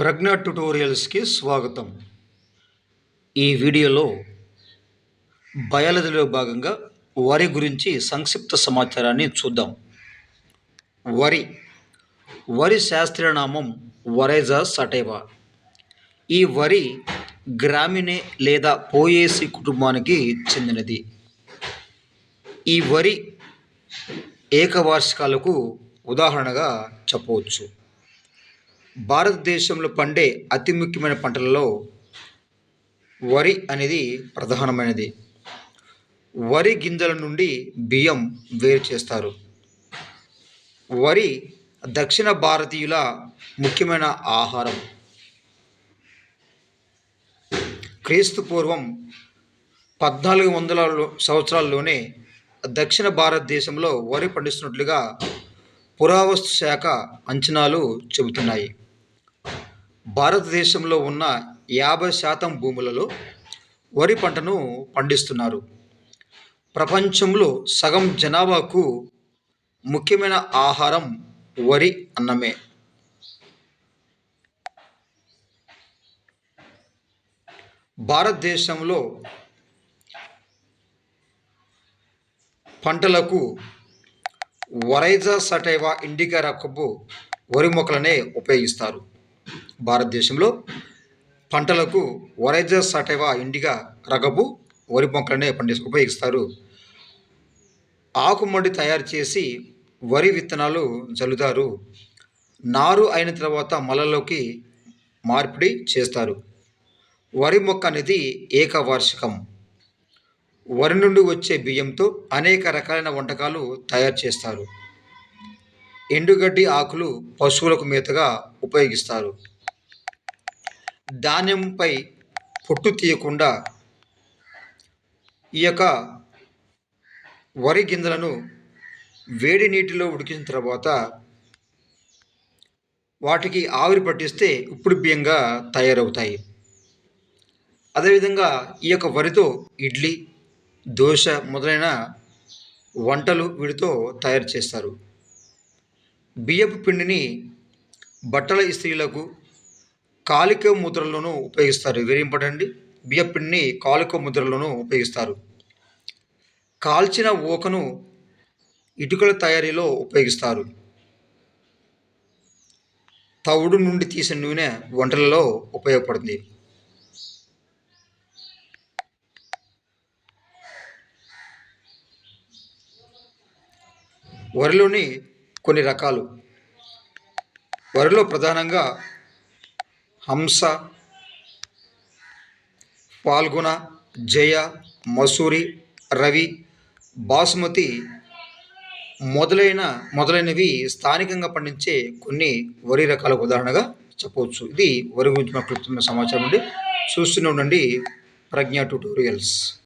ప్రజ్ఞ ట్యుటోరియల్స్కి స్వాగతం. ఈ వీడియోలో బయాలజీలో భాగంగా వరి గురించి సంక్షిప్త సమాచారాన్ని చూద్దాం. వరి వరి శాస్త్రీయ నామం వరైజా సటేవా. ఈ వరి గ్రామినే లేదా పోయేసి కుటుంబానికి చెందినది. ఈ వరి ఏకవార్షికాలకు ఉదాహరణగా చెప్పవచ్చు. భారతదేశంలో పండే అతి ముఖ్యమైన పంటలలో వరి అనేది ప్రధానమైనది. వరి గింజల నుండి బియ్యం వేరు చేస్తారు. వరి దక్షిణ భారతీయుల ముఖ్యమైన ఆహారం. క్రీస్తు పూర్వం పద్నాలుగు వందల సంవత్సరాల్లోనే దక్షిణ భారతదేశంలో వరి పండిస్తున్నట్లుగా పురావస్తు శాఖ అంచనాలు చెబుతున్నాయి. భారతదేశంలో ఉన్న యాభై శాతం భూములలో వరి పంటను పండిస్తున్నారు. ప్రపంచంలో సగం జనాభాకు ముఖ్యమైన ఆహారం వరి అన్నమే. భారతదేశంలో పంటలకు వరైజా సటైవా ఇండికా రకపు వరి మొక్కలనే ఉపయోగిస్తారు. భారతదేశంలో పంటలకు వరైజా సటైవా ఇండిగా రకపు వరి మొక్కలనే పండి ఉపయోగిస్తారు. ఆకుమడి తయారు చేసి వరి విత్తనాలు జల్లుతారు. నారు అయిన తర్వాత మలలోకి మార్పిడి చేస్తారు. వరి మొక్క అనేది ఏకవార్షికం. వరి నుండి వచ్చే బియ్యంతో అనేక రకాలైన వంటకాలు తయారు చేస్తారు. ఎండుగడ్డి ఆకులు పశువులకు మేతగా ఉపయోగిస్తారు. ధాన్యంపై పొట్టు తీయకుండా ఈ యొక్క వరి గింజలను వేడి నీటిలో ఉడికిన తర్వాత వాటికి ఆవిరి పట్టిస్తే ఉప్పుడు బియ్యంగా తయారవుతాయి. అదేవిధంగా ఈ యొక్క వరితో ఇడ్లీ దోశ మొదలైన వంటలు వీటితో తయారు చేస్తారు. బియ్యపు పిండిని బట్టల ఇస్త్రీలకు కాలిక ముద్రలను ఉపయోగిస్తారు. వెరీ ఇంపార్టెంట్ అండి బియ్యపు పిండిని కాలిక ముద్రలోనూ ఉపయోగిస్తారు. కాల్చిన ఊకను ఇటుకల తయారీలో ఉపయోగిస్తారు. తవుడు నుండి తీసిన నూనె వంటలలో ఉపయోగపడుతుంది. వరిలోని కొన్ని రకాలు. వరిలో ప్రధానంగా హంస పాల్గొన జయ మసూరి రవి బాసుమతి మొదలైన మొదలైనవి స్థానికంగా పండించే కొన్ని వరి రకాల ఉదాహరణగా చెప్పవచ్చు. ఇది వరి గురించి మాకు సమాచారం అండి. చూస్తూనే ఉండండి ప్రజ్ఞా ట్యూటోరియల్స్.